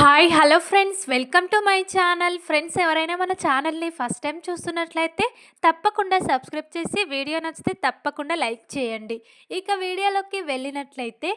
Hi hello friends. Welcome to my channel. Friends ఎవరైనా మన ఛానల్ని ఫస్ట్ టైం చూస్తున్నట్లయితే తప్పకుండా సబ్స్క్రైబ్ చేసి వీడియో నచ్చితే తప్పకుండా లైక్ చేయండి. ఇక వీడియోలోకి వెళ్ళినట్లయితే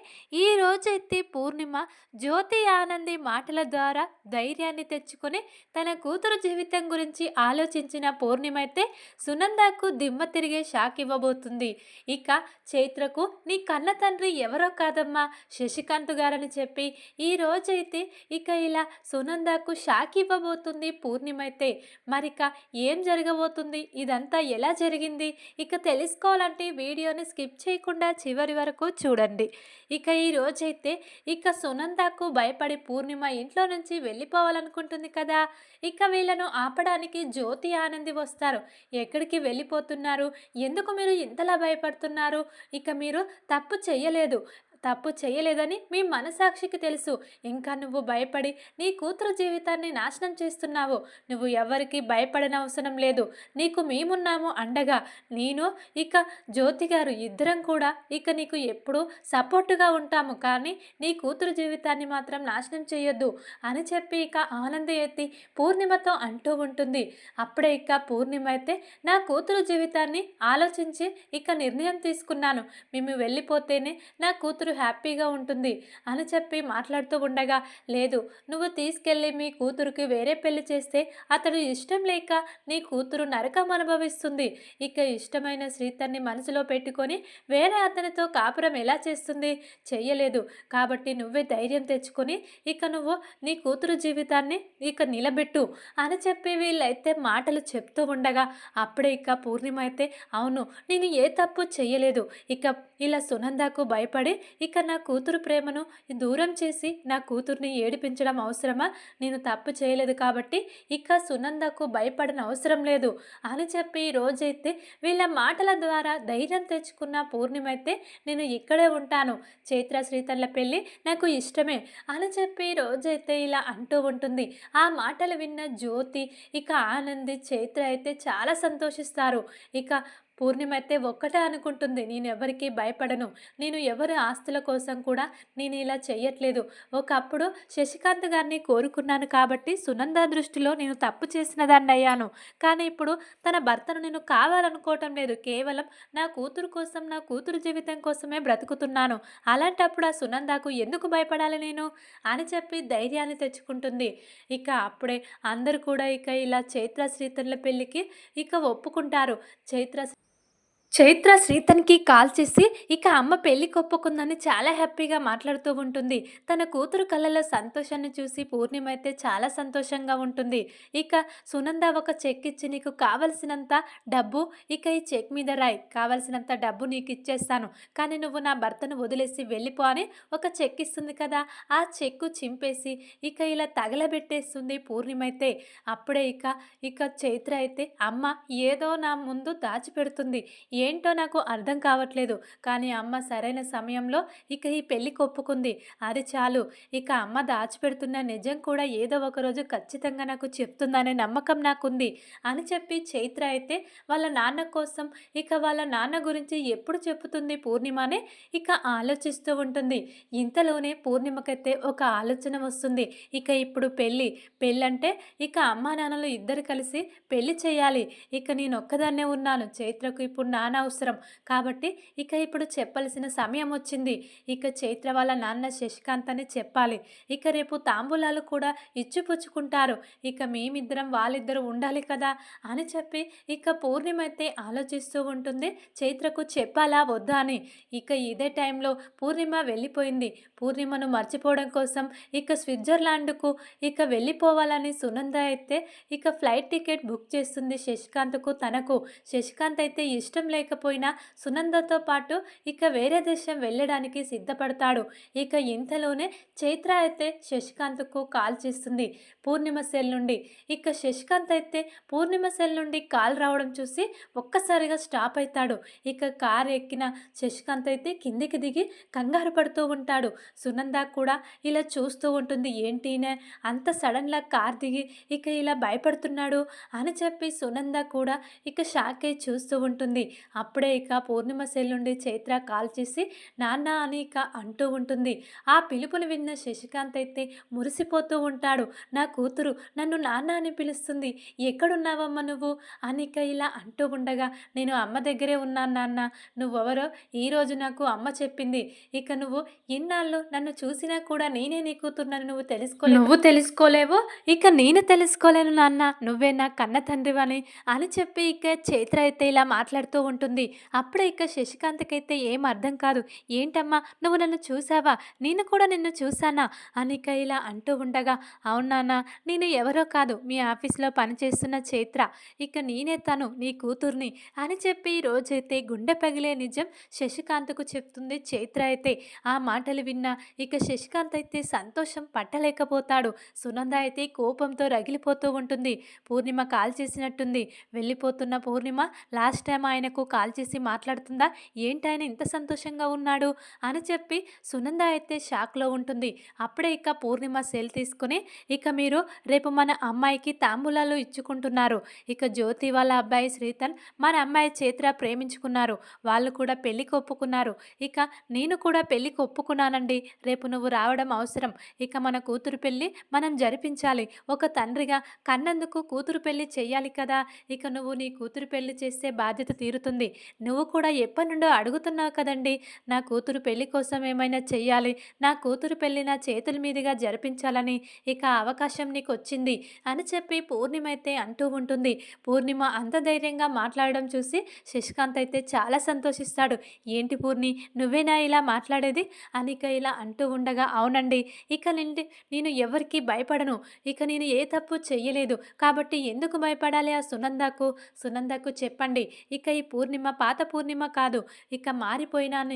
ఈ రోజైతే పూర్ణిమ జ్యోతి ఆనంది మాటల ద్వారా ధైర్యాన్ని తెచ్చుకొని తన కూతురు జీవితం గురించి ఆలోచించిన పూర్ణిమ అయితే సునందాకు దిమ్మ తిరిగే షాక్ ఇవ్వబోతుంది. ఇక చైత్రకు నీ కన్న తండ్రి ఎవరో కాదమ్మా? శశికాంత్ గారని చెప్పి ఈ రోజైతే ఇక ఇలా సునందకు షాక్ ఇవ్వబోతుంది పూర్ణిమ అయితే మరిక ఏం జరగబోతుంది? ఇదంతా ఎలా జరిగింది? ఇక తెలుసుకోవాలంటే వీడియోని స్కిప్ చేయకుండా చివరి వరకు చూడండి. ఇక ఈ రోజైతే ఇక సునందకు భయపడి పూర్ణిమ ఇంట్లో నుంచి వెళ్ళిపోవాలనుకుంటుంది కదా? ఇక వీళ్ళను ఆపడానికి జ్యోతి ఆనంది వస్తారు. ఎక్కడికి వెళ్ళిపోతున్నారు? ఎందుకు మీరు ఇంతలా భయపడుతున్నారు? ఇక మీరు తప్పు చేయలేదు తప్పు చేయలేదని మీ మనసాక్షికి తెలుసు. ఇంకా నువ్వు భయపడి నీ కూతురు జీవితాన్ని నాశనం చేస్తున్నావు. నువ్వు ఎవరికి భయపడనవసరం లేదు. నీకు మేమున్నాము అండగా. నేను ఇక జ్యోతి గారు ఇద్దరం కూడా ఇక నీకు ఎప్పుడూ సపోర్టుగా ఉంటాము. కానీ నీ కూతురు జీవితాన్ని మాత్రం నాశనం చేయొద్దు అని చెప్పి ఇక ఆనంద ఎత్తి పూర్ణిమతో అంటూ ఉంటుంది. అప్పుడే ఇక పూర్ణిమ అయితే నా కూతురు జీవితాన్ని ఆలోచించి ఇక నిర్ణయం తీసుకున్నాను. మేము వెళ్ళిపోతేనే నా కూతురు హ్యాపీగా ఉంటుంది అని చెప్పి మాట్లాడుతూ ఉండగా లేదు నువ్వు తీసుకెళ్ళి మీ కూతురుకి వేరే పెళ్ళి చేస్తే అతడు ఇష్టం లేక నీ కూతురు నరకం అనుభవిస్తుంది. ఇక ఇష్టమైన శ్రీతన్ని మనసులో పెట్టుకొని వేరే అతనితో కాపురం ఎలా చేస్తుంది? చెయ్యలేదు. కాబట్టి నువ్వే ధైర్యం తెచ్చుకొని ఇక నువ్వు నీ కూతురు జీవితాన్ని ఇక నిలబెట్టు అని చెప్పి వీళ్ళైతే మాటలు చెప్తూ ఉండగా అప్పుడే ఇక పూర్ణిమ అయితే అవును నేను ఏ తప్పు చెయ్యలేదు. ఇక ఇలా సునందకు భయపడి ఇక నా కూతురు ప్రేమను దూరం చేసి నా కూతుర్ని ఏడిపించడం అవసరమా? నేను తప్పు చేయలేదు కాబట్టి ఇక సునందకు భయపడన అవసరం లేదు. అని చెప్పి రోజైతే వీళ్ళ మాటల ద్వారా ధైర్యం తెచ్చుకున్న పూర్ణిమైతే నేను ఇక్కడే ఉంటాను. చైత్ర శ్రీతల్ల పెళ్ళి నాకు ఇష్టమే అని చెప్పి రోజైతే ఇలా అంటూ ఉంటుంది. ఆ మాటలు విన్న జ్యోతి ఇక ఆనంది చైత్ర అయితే చాలా సంతోషిస్తారు. ఇక పూర్ణిమ అయితే ఒక్కటే అనుకుంటుంది. నేను ఎవరికి భయపడను. నేను ఎవరి ఆస్తుల కోసం కూడా నేను ఇలా చెయ్యట్లేదు. ఒకప్పుడు శశికాంత్ గారిని కోరుకున్నాను కాబట్టి సునంద దృష్టిలో నేను తప్పు చేసిన దాన్ని అయ్యాను. కానీ ఇప్పుడు తన భర్తను నేను కావాలనుకోవటం లేదు. కేవలం నా కూతురు కోసం నా కూతురు జీవితం కోసమే బ్రతుకుతున్నాను. అలాంటప్పుడు ఆ సునందకు ఎందుకు భయపడాలి నేను? అని చెప్పి ధైర్యాన్ని తెచ్చుకుంటుంది. ఇక అప్పుడే అందరూ కూడా ఇక ఇలా చైత్ర శ్రీతరుల పెళ్ళికి ఇక ఒప్పుకుంటారు. చైత్ర చైత్ర శ్రీతన్కి కాల్ చేసి ఇక అమ్మ పెళ్ళి కొప్పుకుందని చాలా హ్యాపీగా మాట్లాడుతూ ఉంటుంది. తన కూతురు కళ్ళలో సంతోషాన్ని చూసి పూర్ణిమ అయితే చాలా సంతోషంగా ఉంటుంది. ఇక సునంద ఒక చెక్ ఇచ్చి నీకు కావలసినంత డబ్బు ఇక ఈ చెక్ మీద రాయి. కావలసినంత డబ్బు నీకు ఇచ్చేస్తాను. కానీ నువ్వు నా భర్తను వదిలేసి వెళ్ళిపో అని ఒక చెక్ ఇస్తుంది కదా. ఆ చెక్కు చింపేసి ఇక ఇలా తగలబెట్టేస్తుంది పూర్ణిమ అయితే. అప్పుడే ఇక ఇక చైత్ర అయితే అమ్మ ఏదో నా ముందు దాచిపెడుతుంది. ఏంటో నాకు అర్థం కావట్లేదు. కానీ అమ్మ సరైన సమయంలో ఇక ఈ పెళ్ళి కొప్పుకుంది. అది చాలు. ఇక అమ్మ దాచిపెడుతున్న నిజం కూడా ఏదో ఒకరోజు ఖచ్చితంగా నాకు చెప్తుందనే నమ్మకం నాకుంది. అని చెప్పి చైత్ర అయితే వాళ్ళ నాన్న కోసం ఇక వాళ్ళ నాన్న గురించి ఎప్పుడు చెప్పుతుంది పూర్ణిమనే? ఇక ఆలోచిస్తూ ఉంటుంది. ఇంతలోనే పూర్ణిమకైతే ఒక ఆలోచన వస్తుంది. ఇక ఇప్పుడు పెళ్ళి. పెళ్ళంటే ఇక అమ్మా నాన్నలు ఇద్దరు కలిసి పెళ్ళి చేయాలి. ఇక నేను ఒక్కదాన్నే ఉన్నాను. చైత్రకు ఇప్పుడు నాన్న అవసరం కాబట్టి ఇక ఇప్పుడు చెప్పాల్సిన సమయం వచ్చింది. ఇక చైత్ర వాళ్ళ నాన్న శశికాంత్ అని చెప్పాలి. ఇక రేపు తాంబూలాలు కూడా ఇచ్చిపుచ్చుకుంటారు. ఇక మేమిద్దరం వాళ్ళిద్దరూ ఉండాలి కదా అని చెప్పి ఇక పూర్ణిమ అయితే ఆలోచిస్తూ ఉంటుంది. చైత్రకు చెప్పాలా వద్దా అని. ఇక ఇదే టైంలో పూర్ణిమ వెళ్ళిపోయింది. పూర్ణిమను మర్చిపోవడం కోసం ఇక స్విట్జర్లాండ్కు ఇక వెళ్ళిపోవాలని సునంద అయితే ఇక ఫ్లైట్ టికెట్ బుక్ చేస్తుంది శశికాంత్కు తనకు. శశికాంత్ అయితే ఇష్టం లేకపోయినా సునందతో పాటు ఇక వేరే దేశం వెళ్ళడానికి సిద్ధపడతాడు. ఇక ఇంతలోనే చైత్ర అయితే శశికాంత్కు కాల్ చేస్తుంది పూర్ణిమ సెల్ నుండి. ఇక శశికాంత్ అయితే పూర్ణిమ సెల్ నుండి కాల్ రావడం చూసి ఒక్కసారిగా స్టాప్ అవుతాడు ఇక కార్ ఎక్కిన శశికాంత్ అయితే కిందికి దిగి కంగారు పడుతూ ఉంటాడు. సునంద కూడా ఇలా చూస్తూ ఉంటుంది. ఏంటినే అంత సడన్గా కార్ దిగి ఇక ఇలా భయపడుతున్నాడు అని చెప్పి సునంద కూడా ఇక షాక్ అయి చూస్తూ ఉంటుంది. అప్పుడే ఇక పూర్ణిమ సెల్లుండి చైత్ర కాల్ చేసి నాన్న అని ఇక అంటూ ఉంటుంది. ఆ పిలుపుని విన్న శశికాంత్ అయితే మురిసిపోతూ ఉంటాడు. నా కూతురు నన్ను నాన్న అని పిలుస్తుంది. ఎక్కడున్నావమ్మ నువ్వు? అనిక ఇలా అంటూ ఉండగా నేను అమ్మ దగ్గరే ఉన్నాను నాన్న. నువ్వెవరో? ఈరోజు నాకు అమ్మ చెప్పింది. ఇక నువ్వు ఇన్నాళ్ళు నన్ను చూసినా కూడా నేనే నీ కూతురునని నువ్వు తెలుసుకో నువ్వు తెలుసుకోలేవు? ఇక నేను తెలుసుకోలేను నాన్న. నువ్వే నా కన్న తండ్రివని అని చెప్పి ఇక చైత్ర అయితే ఇలా మాట్లాడుతూ ఉంటుంది అప్పుడే ఇక శశికాంత్కైతే ఏం అర్థం కాదు. ఏంటమ్మా నువ్వు నన్ను చూసావా? నేను కూడా నిన్ను చూశానా అనిక ఇలా అంటూ ఉండగా అవునానా నేను ఎవరో కాదు. మీ ఆఫీస్లో పనిచేస్తున్న చైత్ర. ఇక నేనే తను నీ కూతుర్ని అని చెప్పి రోజైతే గుండె పగిలే నిజం శశికాంత్కు చెప్తుంది చైత్ర అయితే. ఆ మాటలు విన్న ఇక శశికాంత్ అయితే సంతోషం పట్టలేకపోతాడు. సునంద అయితే కోపంతో రగిలిపోతూ ఉంటుంది. పూర్ణిమ కాల్ చేసినట్టుంది. వెళ్ళిపోతున్న పూర్ణిమ లాస్ట్ టైం ఆయనకు కాల్ చేసి మాట్లాడుతుందా? ఏంటి ఆయన ఇంత సంతోషంగా ఉన్నాడు? అని చెప్పి సునంద అయితే షాక్లో ఉంటుంది. అప్పుడే ఇక పూర్ణిమ సెల్ తీసుకుని ఇక మీరు రేపు మన అమ్మాయికి తాంబూలాలు ఇచ్చుకుంటున్నారు. ఇక జ్యోతి వాళ్ళ అబ్బాయి శ్రీతన్ మన అమ్మాయి చేత్ర ప్రేమించుకున్నారు. వాళ్ళు కూడా పెళ్ళికి ఒప్పుకున్నారు. ఇక నేను కూడా పెళ్ళికి ఒప్పుకున్నానండి. రేపు నువ్వు రావడం అవసరం. ఇక మన కూతురు పెళ్ళి మనం జరిపించాలి. ఒక తండ్రిగా కన్నందుకు కూతురు పెళ్ళి చేయాలి కదా? ఇక నువ్వు నీ కూతురు పెళ్ళి చేస్తే బాధ్యత తీరుతుంది. నువ్వు కూడా ఎప్పటి నుండో అడుగుతున్నావు కదండి నా కూతురు పెళ్ళి కోసం ఏమైనా చెయ్యాలి నా కూతురు పెళ్ళి నా చేతుల మీదుగా జరిపించాలని ఇక అవకాశం నీకు వచ్చింది అని చెప్పి పూర్ణిమ అయితే అంటూ ఉంటుంది. పూర్ణిమ అంత ధైర్యంగా మాట్లాడడం చూసి శశికాంత్ అయితే చాలా సంతోషిస్తాడు. ఏంటి పూర్ణి నువ్వేనా ఇలా మాట్లాడేది? అనిక ఇలా అంటూ ఉండగా అవునండి ఇక నిండి నేను ఎవరికి భయపడను. ఇక నేను ఏ తప్పు చెయ్యలేదు. కాబట్టి ఎందుకు భయపడాలి ఆ సునందకు? సునందకు చెప్పండి. ఇక ఈ పూర్ణిమ పాత పూర్ణిమ కాదు. ఇక మారిపోయినాను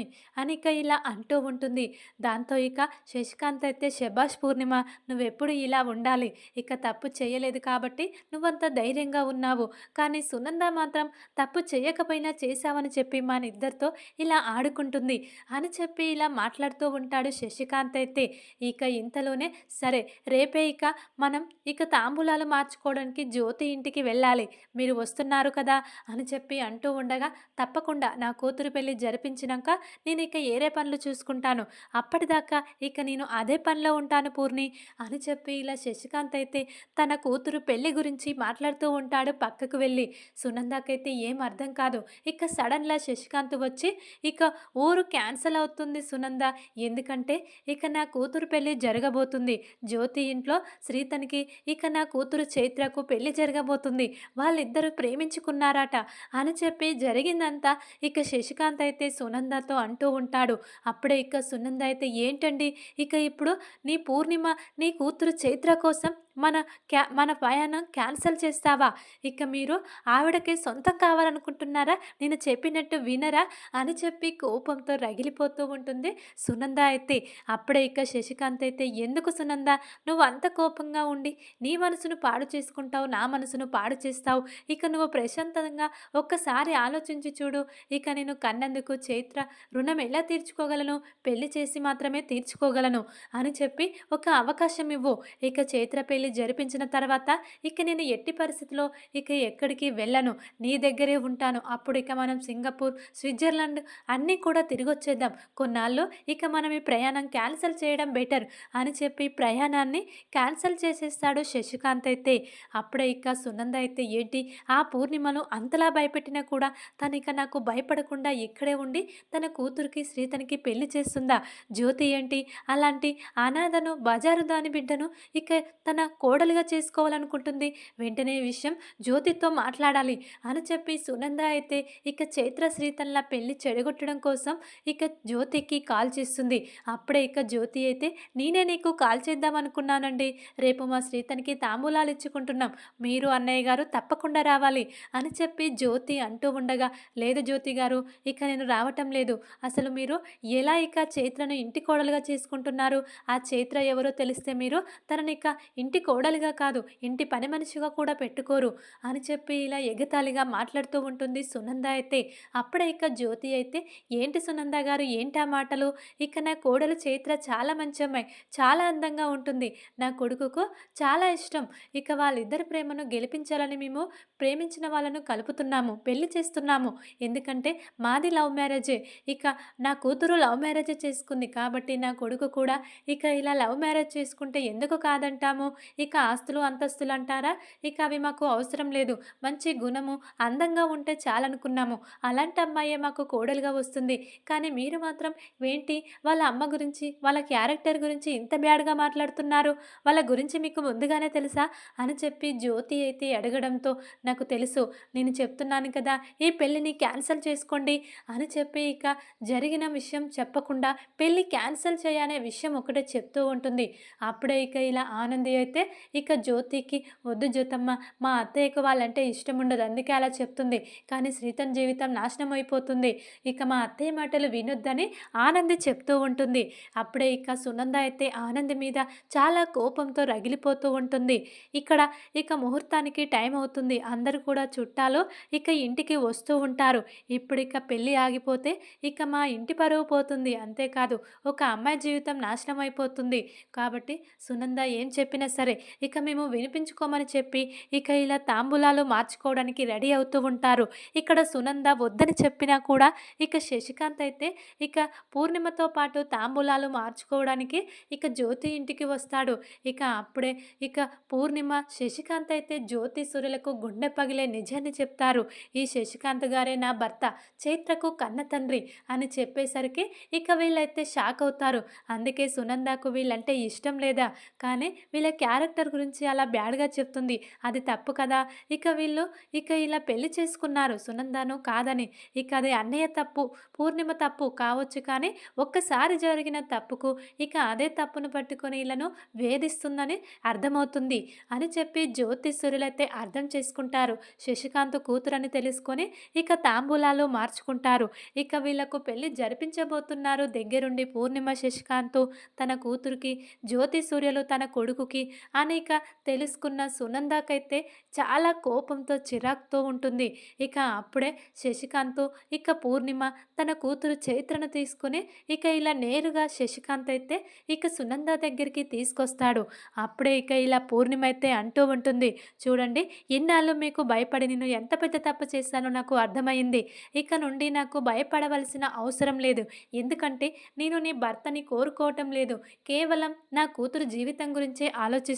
ఇక ఇలా అంటూ ఉంటుంది. దాంతో ఇక శశికాంత్ అయితే శభాష్ పూర్ణిమ నువ్వెప్పుడు ఇలా ఉండాలి. ఇక తప్పు చేయలేదు కాబట్టి నువ్వంత ధైర్యంగా ఉన్నావు. కానీ సునంద మాత్రం తప్పు చేయకపోయినా చేశావని చెప్పి మన ఇద్దరితో ఇలా ఆడుకుంటుంది అని చెప్పి ఇలా మాట్లాడుతూ ఉంటాడు శశికాంత్ అయితే. ఇక ఇంతలోనే సరే రేపే ఇక మనం ఇక తాంబూలాలు మార్చుకోవడానికి జ్యోతి ఇంటికి వెళ్ళాలి. మీరు వస్తున్నారు కదా అని చెప్పి అంటూ ఉండగా తప్పకుండా నా కూతురు పెళ్ళి జరిపించినాక నేను ఇక ఏరే పనులు చూసుకుంటాను. అప్పటిదాకా ఇక నేను అదే పనిలో ఉంటాను పూర్ణి అని చెప్పి ఇలా శశికాంత్ అయితే తన కూతురు పెళ్ళి గురించి మాట్లాడుతూ ఉంటాడు పక్కకు వెళ్ళి. సునందాకైతే ఏం అర్థం కాదు. ఇక సడన్లా శశికాంత్ వచ్చి ఇక ఊరు క్యాన్సిల్ అవుతుంది సునంద. ఎందుకంటే ఇక నా కూతురు పెళ్ళి జరగబోతుంది. జ్యోతి ఇంట్లో శ్రీతనికి ఇక నా కూతురు చైత్రకు పెళ్ళి జరగబోతుంది. వాళ్ళిద్దరూ ప్రేమించుకున్నారట అని చెప్పి జరిగిందంతా ఇక శశికాంత్ అయితే సునందతో అంటూ ఉంటాడు. అప్పుడే ఇక సునంద అయితే ఏంటండి? ఇక ఇప్పుడు నీ పూర్ణిమ నీ కూతురు చైత్ర కోసం మన క్యా మన ప్రయాణం క్యాన్సిల్ చేస్తావా? ఇక మీరు ఆవిడకి సొంతం కావాలనుకుంటున్నారా? నేను చెప్పినట్టు వినరా? అని చెప్పి కోపంతో రగిలిపోతూ ఉంటుంది సునంద అయితే. అప్పుడే ఇక శశికాంత్ అయితే ఎందుకు సునంద? నువ్వు అంత కోపంగా ఉండి నీ మనసును పాడు చేసుకుంటావు నా మనసును పాడు చేస్తావు. ఇక నువ్వు ప్రశాంతంగా ఒక్కసారి ఆలోచించి చూడు. ఇక నేను కన్నందుకు చైత్ర రుణం ఎలా తీర్చుకోగలను? పెళ్ళి చేసి మాత్రమే తీర్చుకోగలను అని చెప్పి ఒక అవకాశం ఇవ్వు. ఇక చైత్ర పెళ్ళి జరిపించిన తర్వాత ఇక నేను ఎట్టి పరిస్థితిలో ఇక ఎక్కడికి వెళ్ళను. నీ దగ్గరే ఉంటాను. అప్పుడు ఇక మనం సింగపూర్ స్విట్జర్లాండ్ అన్నీ కూడా తిరిగి వచ్చేద్దాం. కొన్నాళ్ళు ఇక మనం ఈ ప్రయాణం క్యాన్సిల్ చేయడం బెటర్ అని చెప్పి ప్రయాణాన్ని క్యాన్సిల్ చేసేస్తాడు శశికాంత్ అయితే. అప్పుడే ఇక సునంద అయితే ఏంటి? ఆ పూర్ణిమను అంతలా భయపెట్టినా కూడా తను ఇక నాకు భయపడకుండా ఇక్కడే ఉండి తన కూతురికి శ్రీతనికి పెళ్ళి చేస్తుందా? జ్యోతి ఏంటి? అలాంటి అనాథను బజారు దాని బిడ్డను ఇక తన కోడలుగా చేసుకోవాలనుకుంటుంది. వెంటనే విషయం జ్యోతితో మాట్లాడాలి అని చెప్పి సునంద అయితే ఇక చైత్ర శ్రీతన్ల పెళ్ళి చెడగొట్టడం కోసం ఇక జ్యోతికి కాల్ చేస్తుంది. అప్పుడే ఇక జ్యోతి అయితే నేనే నీకు కాల్ చేద్దాం అనుకున్నానండి. రేపు మా శ్రీతనికి తాంబూలాలు ఇచ్చుకుంటున్నాం. మీరు అన్నయ్య గారు తప్పకుండా రావాలి అని చెప్పి జ్యోతి అంటూ ఉండగా లేదు జ్యోతి గారు ఇక నేను రావటం లేదు. అసలు మీరు ఎలా ఇక చైత్రను ఇంటి కోడలుగా చేసుకుంటున్నారు? ఆ చైత్ర ఎవరో తెలిస్తే మీరు తనని ఇక ఇంటి కోడలిగా కాదు ఇంటి పని మనిషిగా కూడా పెట్టుకోరు అని చెప్పి ఇలా ఎగతాళిగా మాట్లాడుతూ ఉంటుంది సునంద అయితే. అప్పుడే ఇక జ్యోతి అయితే ఏంటి సునంద గారు ఏంటి ఆ మాటలు? ఇక నా కోడలు చైత్ర చాలా మంచి అమ్మాయి చాలా అందంగా ఉంటుంది. నా కొడుకుకు చాలా ఇష్టం. ఇక వాళ్ళిద్దరి ప్రేమను గెలిపించాలని మేము ప్రేమించిన వాళ్ళను కలుపుతున్నాము పెళ్ళి చేస్తున్నాము. ఎందుకంటే మాది లవ్ మ్యారేజే. ఇక నా కూతురు లవ్ మ్యారేజే చేసుకుంది కాబట్టి నా కొడుకు కూడా ఇక ఇలా లవ్ మ్యారేజ్ చేసుకుంటే ఎందుకు కాదంటాము? ఇక ఆస్తులు అంతస్తులు అంటారా? ఇక అవి మాకు అవసరం లేదు. మంచి గుణము అందంగా ఉంటే చాలనుకున్నాము. అలాంటి అమ్మాయే మాకు కోడలుగా వస్తుంది. కానీ మీరు మాత్రం ఏంటి? వాళ్ళ అమ్మ గురించి వాళ్ళ క్యారెక్టర్ గురించి ఇంత బ్యాడ్గా మాట్లాడుతున్నారు? వాళ్ళ గురించి మీకు ముందుగానే తెలుసా? అని చెప్పి జ్యోతి అయితే అడగడంతో నాకు తెలుసు నేను చెప్తున్నాను కదా ఈ పెళ్ళిని క్యాన్సిల్ చేసుకోండి అని చెప్పి ఇక జరిగిన విషయం చెప్పకుండా పెళ్ళి క్యాన్సిల్ చేయనే విషయం ఒకటే చెప్తూ ఉంటుంది. అప్పుడే ఇక ఇలా ఆనంది అయితే ఇక జ్యోతికి వద్దు జ్యోతమ్మ మా అత్తయ్యకు వాళ్ళంటే ఇష్టం ఉండదు అందుకే అలా చెప్తుంది. కానీ శ్రీతన్ జీవితం నాశనం అయిపోతుంది. ఇక మా అత్తయ్య మాటలు వినొద్దని ఆనంది చెప్తూ ఉంటుంది. అప్పుడే ఇక సునంద అయితే ఆనంది మీద చాలా కోపంతో రగిలిపోతూ ఉంటుంది. ఇక్కడ ఇక ముహూర్తానికి టైం అవుతుంది. అందరూ కూడా చుట్టాలు ఇక ఇంటికి వస్తూ ఉంటారు. ఇప్పుడు ఇక పెళ్ళి ఆగిపోతే ఇక మా ఇంటి పరువు పోతుంది. అంతేకాదు ఒక అమ్మాయి జీవితం నాశనం అయిపోతుంది. కాబట్టి సునంద ఏం చెప్పినా సరే ఇక మేము వినిపించుకోమని చెప్పి ఇక ఇలా తాంబూలాలు మార్చుకోవడానికి రెడీ అవుతూ ఉంటారు. ఇక్కడ సునంద వద్దని చెప్పినా కూడా ఇక శశికాంత్ అయితే ఇక పూర్ణిమతో పాటు తాంబూలాలు మార్చుకోవడానికి ఇక జ్యోతి ఇంటికి వస్తాడు. ఇక అప్పుడే ఇక పూర్ణిమ శశికాంత్ అయితే జ్యోతి సూర్యులకు గుండె పగిలే నిజాన్ని చెప్తారు. ఈ శశికాంత్ గారే నా భర్త చైత్రకు కన్న తండ్రి అని చెప్పేసరికి ఇక వీళ్ళైతే షాక్ అవుతారు. అందుకే సునందాకు వీళ్ళంటే ఇష్టం లేదా? కానీ వీళ్ళ క్యారెక్టర్ క్యారెక్టర్ గురించి అలా బ్యాడ్గా చెప్తుంది. అది తప్పు కదా? ఇక వీళ్ళు ఇక ఇలా పెళ్ళి చేసుకున్నారు. సునందను కాదని. ఇక అది అన్నయ్య తప్పు పూర్ణిమ తప్పు కావచ్చు కానీ ఒక్కసారి జరిగిన తప్పుకు ఇక అదే తప్పును పట్టుకొని వీళ్ళను వేధిస్తుందని అర్థమవుతుంది అని చెప్పి జ్యోతిష్యులైతే అర్థం చేసుకుంటారు. శశికాంత్ కూతురని తెలుసుకొని ఇక తాంబూలాలు మార్చుకుంటారు. ఇక వీళ్ళకు పెళ్ళి జరిపించబోతున్నారు. దగ్గరుండి పూర్ణిమ శశికాంత్ తన కూతురికి జ్యోతి సూర్యలు తన కొడుకుకి అని ఇక తెలుసుకున్న సునందాకైతే చాలా కోపంతో చిరాకుతో ఉంటుంది. ఇక అప్పుడే శశికాంత్ ఇక పూర్ణిమ తన కూతురు చైత్రను తీసుకుని ఇక ఇలా నేరుగా శశికాంత్ అయితే ఇక సునంద దగ్గరికి తీసుకొస్తాడు. అప్పుడే ఇక ఇలా పూర్ణిమ అయితే అంటూ ఉంటుంది. చూడండి ఇన్నాళ్ళు మీకు భయపడి నేను ఎంత పెద్ద తప్పు చేశానో నాకు అర్థమైంది. ఇక నుండి నాకు భయపడవలసిన అవసరం లేదు. ఎందుకంటే నేను నీ భర్తని కోరుకోవటం లేదు. కేవలం నా కూతురు జీవితం గురించే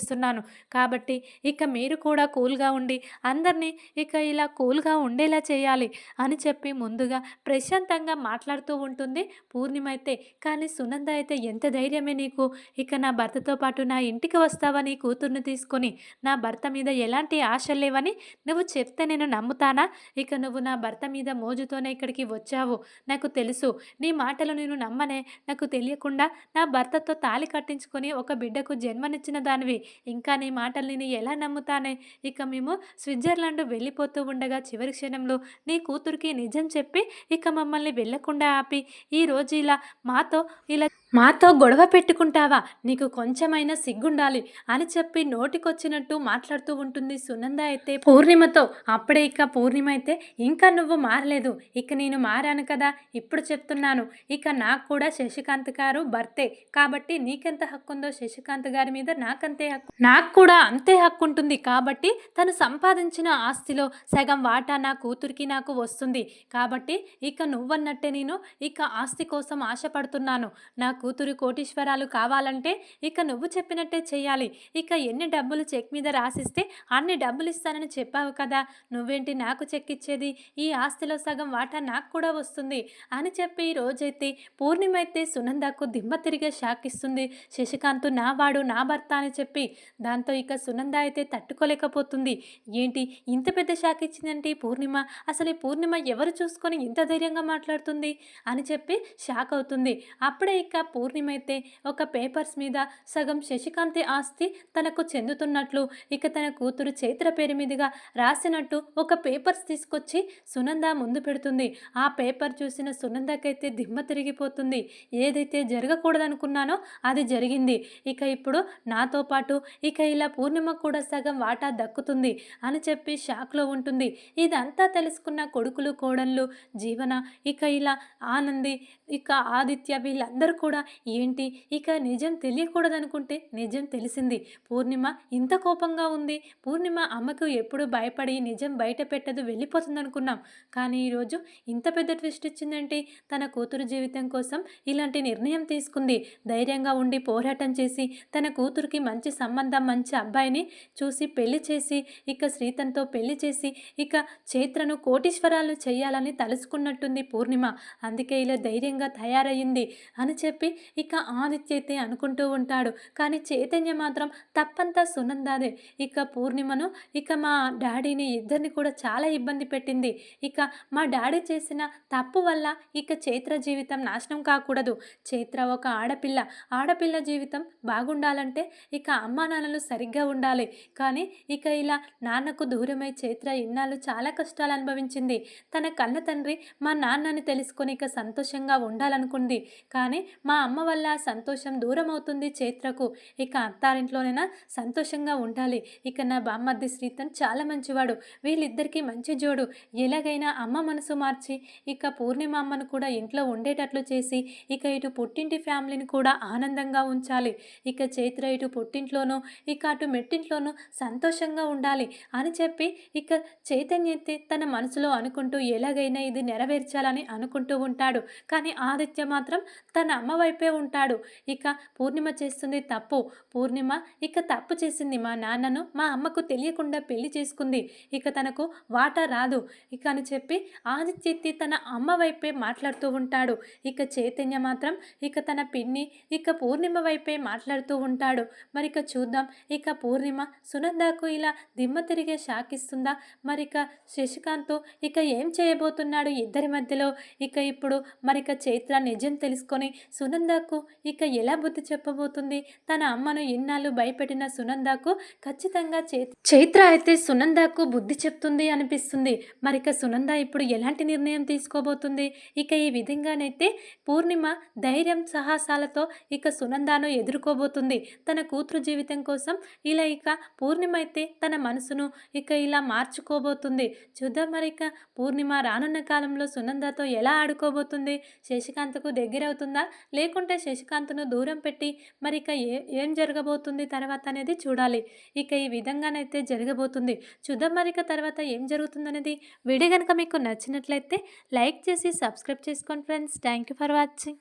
ఇస్తున్నాను కాబట్టి ఇక మీరు కూడా కూల్గా ఉండి అందరినీ ఇక ఇలా కూల్గా ఉండేలా చేయాలి అని చెప్పి ముందుగా ప్రశాంతంగా మాట్లాడుతూ ఉంటుంది. పూర్ణిమ అయితే కానీ సునంద అయితే ఎంత ధైర్యమే నీకు? ఇక నా భర్తతో పాటు నా ఇంటికి వస్తావని కూతుర్ని తీసుకొని? నా భర్త మీద ఎలాంటి ఆశలు లేవని? నువ్వు చెప్తే నేను నమ్ముతానా? ఇక నువ్వు నా భర్త మీద మోజుతోనే ఇక్కడికి వచ్చావు. నాకు తెలుసు నీ మాటలు నేను నమ్మనే. నాకు తెలియకుండా నా భర్తతో తాలి కట్టించుకొని ఒక బిడ్డకు జన్మనిచ్చిన దానివి. ఇంకా నీ మాటలు నేను ఎలా నమ్ముతానే? ఇక మేము స్విట్జర్లాండ్ వెళ్ళిపోతూ ఉండగా చివరి క్షణంలో నీ కూతురికి నిజం చెప్పి ఇక మమ్మల్ని వెళ్ళకుండా ఆపి. ఈరోజు ఇలా మాతో ఇలా మాతో గొడవ పెట్టుకుంటావా? నీకు కొంచెమైనా సిగ్గుండాలి అని చెప్పి నోటికొచ్చినట్టు మాట్లాడుతూ ఉంటుంది సునంద అయితే. పూర్ణిమతో అప్పుడే ఇక పూర్ణిమ అయితే ఇంకా నువ్వు మారలేదు. ఇక నేను మారాను కదా ఇప్పుడు చెప్తున్నాను. ఇక నాకు కూడా శశికాంత్ గారు భర్తే. కాబట్టి నీకెంత హక్కు ఉందో శశికాంత్ గారి మీద నాకంతే హక్కు. నాకు కూడా అంతే హక్కు ఉంటుంది కాబట్టి తను సంపాదించిన ఆస్తిలో సగం వాటా నా కూతురికి నాకు వస్తుంది. కాబట్టి ఇక నువ్వన్నట్టే నేను ఇక ఆస్తి కోసం ఆశపడుతున్నాను. నా కూతురు కోటీశ్వరాలు కావాలంటే ఇక నువ్వు చెప్పినట్టే చేయాలి ఇక ఎన్ని డబ్బులు చెక్ మీద రాసిస్తే అన్ని డబ్బులు ఇస్తానని చెప్పావు కదా. నువ్వేంటి నాకు చెక్ ఇచ్చేది ఈ ఆస్తిలో సగం వాటా నాకు కూడా వస్తుంది అని చెప్పి రోజైతే పూర్ణిమ అయితే సునందకు దిమ్మ తిరిగే షాక్ ఇస్తుంది. శశికాంత్ నా వాడు నా భర్త అని చెప్పి దాంతో ఇక సునంద అయితే తట్టుకోలేకపోతుంది. ఏంటి ఇంత పెద్ద షాక్ ఇచ్చిందంటే పూర్ణిమ? అసలు ఈ పూర్ణిమ ఎవరు చూసుకొని ఇంత ధైర్యంగా మాట్లాడుతుంది? అని చెప్పి షాక్ అవుతుంది. అప్పుడే ఇక పూర్ణిమైతే ఒక పేపర్స్ మీద సగం శశికాంతి ఆస్తి తనకు చెందుతున్నట్లు ఇక తన కూతురు చైత్ర పేరు మీదుగా రాసినట్టు ఒక పేపర్స్ తీసుకొచ్చి సునంద ముందు పెడుతుంది. ఆ పేపర్ చూసిన సునందకైతే దిమ్మ తిరిగిపోతుంది. ఏదైతే జరగకూడదనుకున్నానో అది జరిగింది. ఇక ఇప్పుడు నాతో పాటు ఇక ఇలా పూర్ణిమ కూడా సగం వాటా దక్కుతుంది అని చెప్పి షాక్లో ఉంటుంది. ఇదంతా తెలుసుకున్న కొడుకులు కోడళ్ళు జీవన ఇక ఇలా ఆనంది ఇక ఆదిత్య వీళ్ళందరూ కూడా ఏంటి? ఇక నిజం తెలియకూడదనుకుంటే నిజం తెలిసింది. పూర్ణిమ ఇంత కోపంగా ఉంది. పూర్ణిమ అమ్మకు ఎప్పుడు భయపడి నిజం బయట పెట్టదు వెళ్ళిపోతుంది అనుకున్నాం కానీ ఈరోజు ఇంత పెద్ద ట్విస్ట్ ఇచ్చిందంటే తన కూతురు జీవితం కోసం ఇలాంటి నిర్ణయం తీసుకుంది. ధైర్యంగా ఉండి పోరాటం చేసి తన కూతురికి మంచి సంబంధం మంచి అబ్బాయిని చూసి పెళ్ళి చేసి ఇక శ్రీతంతో పెళ్ళి చేసి ఇక చైత్రను కోటీశ్వరాలు చేయాలని తలుసుకున్నట్టుంది పూర్ణిమ. అందుకే ఇలా ధైర్యంగా తయారయ్యింది అని చెప్పి ఇక ఆదిత్య అయితే అనుకుంటూ ఉంటాడు. కానీ చైతన్య మాత్రం తప్పంతా సునందాదే. ఇక పూర్ణిమను ఇక మా డాడీని ఇద్దరిని కూడా చాలా ఇబ్బంది పెట్టింది. ఇక మా డాడీ చేసిన తప్పు వల్ల ఇక చైత్ర జీవితం నాశనం కాకూడదు. చైత్ర ఒక ఆడపిల్ల. ఆడపిల్ల జీవితం బాగుండాలంటే ఇక అమ్మా నాన్నలు సరిగ్గా ఉండాలి. కానీ ఇక ఇలా నాన్నకు దూరమై చైత్ర ఇన్నాళ్ళు చాలా కష్టాలు అనుభవించింది. తన కన్న తండ్రి మా నాన్నని తెలుసుకొని ఇక సంతోషంగా ఉండాలనుకుంది. కానీ మా అమ్మ వల్ల సంతోషం దూరం అవుతుంది చైత్రకు. ఇక అత్తారింట్లోనైనా సంతోషంగా ఉండాలి. ఇక నా బామ్మద్ది శ్రీతన్ చాలా మంచివాడు. వీళ్ళిద్దరికీ మంచి జోడు. ఎలాగైనా అమ్మ మనసు మార్చి ఇక పూర్ణిమ అమ్మను కూడా ఇంట్లో ఉండేటట్లు చేసి ఇక ఇటు పుట్టింటి ఫ్యామిలీని కూడా ఆనందంగా ఉంచాలి. ఇక చైత్ర ఇటు పుట్టింట్లోనూ ఇక అటు మెట్టింట్లోనూ సంతోషంగా ఉండాలి అని చెప్పి ఇక చైతన్య అయితే తన మనసులో అనుకుంటూ ఎలాగైనా ఇది నెరవేర్చాలని అనుకుంటూ ఉంటాడు. కానీ ఆదిత్య మాత్రం తన అమ్మ వైపే ఉంటాడు. ఇక పూర్ణిమ చేస్తుంది తప్పు. పూర్ణిమ ఇక తప్పు చేసింది మా నాన్నను మా అమ్మకు తెలియకుండా పెళ్ళి చేసుకుంది. ఇక తనకు వాటా రాదు. ఇక అని చెప్పి ఆదిత్యత్తి తన అమ్మ వైపే మాట్లాడుతూ ఉంటాడు. ఇక చైతన్య మాత్రం ఇక తన పిన్ని ఇక పూర్ణిమ వైపే మాట్లాడుతూ ఉంటాడు. మరి ఇక చూద్దాం. ఇక పూర్ణిమ సునందాకు ఇలా దిమ్మ తిరిగే షాక్ ఇస్తుందా? మరి ఇక శశికాంత్ ఇక ఏం చేయబోతున్నాడు ఇద్దరి మధ్యలో? ఇక ఇప్పుడు మరిక చైత్ర నిజం తెలుసుకొని సునందాకు ఇక ఎలా బుద్ధి చెప్పబోతుంది? తన అమ్మను ఇన్నాళ్ళు భయపెట్టిన సునందాకు ఖచ్చితంగా చే చైత్ర అయితే సునందాకు బుద్ధి చెప్తుంది అనిపిస్తుంది. మరిక సునంద ఇప్పుడు ఎలాంటి నిర్ణయం తీసుకోబోతుంది? ఇక ఈ విధంగానైతే పూర్ణిమ ధైర్యం సాహసాలతో ఇక సునందాను ఎదుర్కోబోతుంది. తన కూతురు జీవితం కోసం ఇలా ఇక పూర్ణిమ అయితే తన మనసును ఇక ఇలా మార్చుకోబోతుంది. చూద్దాం మరి ఇక పూర్ణిమ రానున్న కాలంలో సునందతో ఎలా ఆడుకోబోతుంది? శశికాంత్కు దగ్గర అవుతుందా లేకుంటే శశికాంత్ను దూరం పెట్టి మరి ఇక ఏ ఏం జరగబోతుంది తర్వాత అనేది చూడాలి. ఇక ఈ విధంగానైతే జరగబోతుంది. చూద్దాం మరిక తర్వాత ఏం జరుగుతుందనేది. వీడియో కనుక మీకు నచ్చినట్లయితే లైక్ చేసి సబ్స్క్రైబ్ చేసుకోండి friends. Thank you for watching.